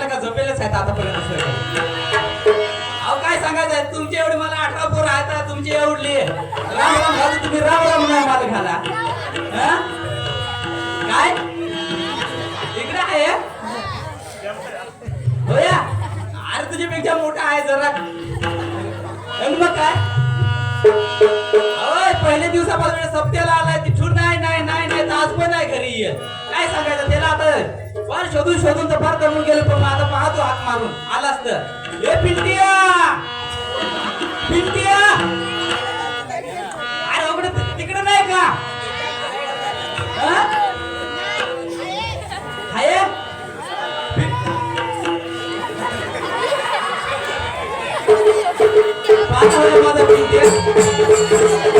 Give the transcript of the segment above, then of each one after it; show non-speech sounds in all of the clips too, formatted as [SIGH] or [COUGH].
वाटलं का झोपेलच आहेत आतापर्यंत अहो काय सांगायचं तुमचे एवढी मला अठरा पोर आहेत तुमची एवढली. राम राम घालू तुम्ही राम राम नाही मला घाला. काय? इकडे आहे? होया अरे तुझ्यापेक्षा मोठा आहे जरा. मग काय? अय पहिल्या दिवसापासून सप्त्याला आलाय तिथून नाही नाही नाही नाही आज पण आहे घरी काय सांगायचं त्याला आता? फार शोधून शोधून तर फार करून गेलं पण आता पाहतो हात मारून आलास तर ए पिंटिया! पिंटिया! अरे उघड तिकडे नाही का? हाय? पाहता माझा पिंटिया.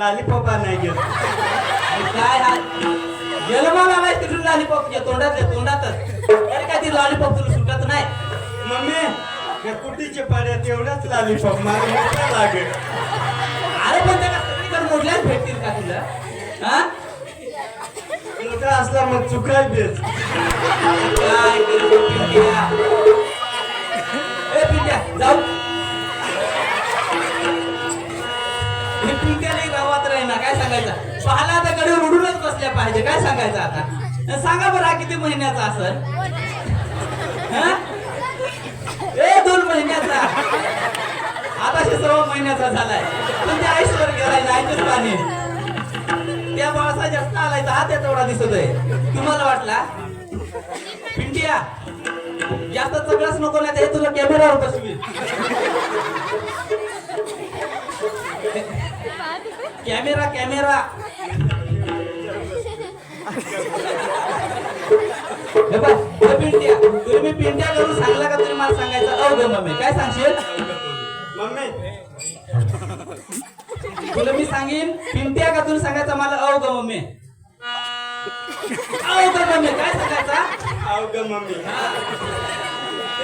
लॉलीपॉप नाही घेत आणि काय हा? जन्माला आलाय तिथून लॉलीपॉपच्या तोंडात तोंडातच. तरी काय ती लॉलीपॉप तुला सुटत नाही? मम्मी या कुटीच्या पाड्यात एवढाच लॉलीपॉप मला मोठा लागेल अरे पण त्याला सगळीकडे मोडल्याच भेटतील का तुला? हा? मोठा असला मग चुकाय बेस. काय करतो पिंट्या? ए पिंट्या जाऊ. सांगायचा? पाहला आता कडे उडूनच बसल्या पाहिजे काय सांगायचं आता? सांगा बरं हा किती महिन्याचा असेल? हा? ए दोन महिन्याचा. आता सव्वा महिन्याचा झालाय. पण त्या आईश्वर गेलाय आईच पाणी. त्या बाळाचा जास्त आलाय तर हा त्या तेवढा दिसत आहे. तुम्हाला वाटला? पिंटिया जास्त सगळंच नको नाही हे तुला कॅमेरावर बसवी कॅमेरा कॅमेरा. पिंट्या तुम्ही मी पिंट्या करून सांगला का तरी मला सांगायचं? अव ग मम्मी काय सांगशील? मम्मी. तुला मी सांगेन पिंट्या का तुला सांगायचं मला? अव ग मम्मी. अव ग मम्मी काय सांगायचा? ग मम्मी.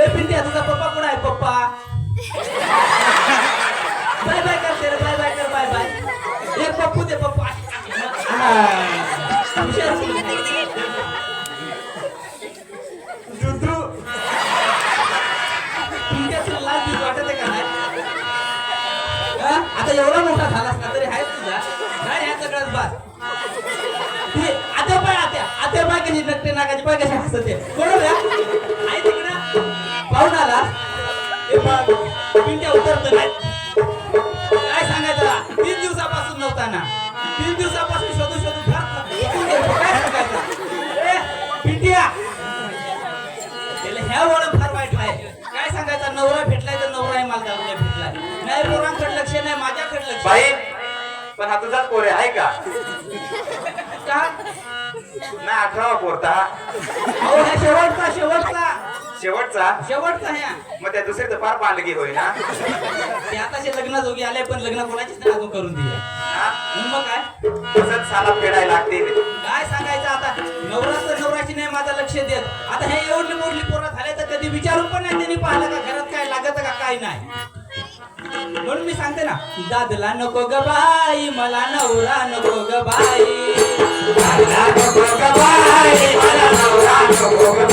ए पिंट्या तुझा पप्पा कुठं आहे पप्पा? बाय [LAUGHS] बाय एक तुला लाज बीज वाटत आहे का नाही हा? आता एवढा मोठा झालास ना तरी आहेस तुझा. नाही ह्या सगळ्यात बस. आता पाय आत्या. आत्या पाय कशी नकटे नाकाची पाय कशी हसते. बरोबर तीन दिवसापासून शोधू शोधू पिंट्या. त्याला ह्या वळण फार वाईट आहे. काय सांगायचं? नवरा भेटलाय तर नवरा आहे मला दारूला भेटलाय नाही पोरांकडे लक्ष नाही माझ्याकडे लक्ष बाई. पण हा तुझाच पोर आहे का का? नाही अठरावा पोरता अहो ह्या शेवटचा शेवटचा शेवटचा? शेवटचा ह्या मग त्या दुसरी तर फार पांडगी होय ना ते आताचे लग्न जोगी आले पण लग्न कोणाचीच नाही अजून करून दिले? मग काय? तसंच साला फेडायला लागते काय सांगायचं आता? नवरा तर नवराची नाही माझं लक्ष देत. आता हे एवढी मोडली पोरं झाले तर कधी विचारून पण नाही त्यांनी पाहिलं का घरात काय लागत का काय नाही. म्हणून मी सांगते ना दादला नको ग बाई मला नवरा नको ग बाई. दादला नको ग बाई मला नवरा नको ग